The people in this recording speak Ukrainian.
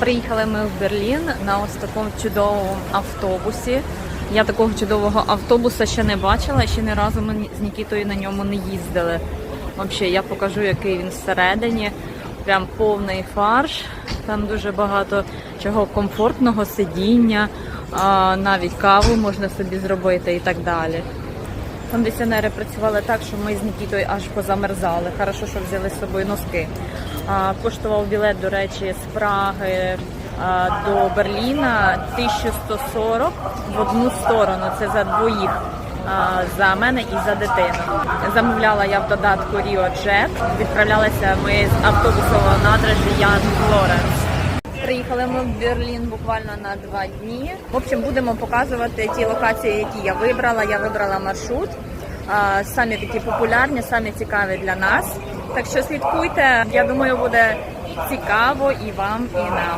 Приїхали ми в Берлін на ось такому чудовому автобусі. Я такого чудового автобуса ще не бачила, ще ні разу ми з Нікітою на ньому не їздили. Взагалі, я покажу, який він всередині. Прям повний фарш. Там дуже багато чого комфортного, сидіння, навіть каву можна собі зробити і так далі. Кондиціонери працювали так, що ми з Нікітою аж позамерзали. Хорошо, що взяли з собою носки. Коштував білет, до речі, з Праги до Берліна 1140 в одну сторону. Це за двоїх. За мене і за дитину. Замовляла я в додатку Rio Jet. Відправлялися ми з автобусового надрежі Ян Флоренс. Приїхали ми в Берлін буквально на два дні. В общем, будемо показувати ті локації, які я вибрала. Я вибрала маршрут. Самі такі популярні, самі цікаві для нас. Так що слідкуйте. Я думаю, буде цікаво і вам, і нам.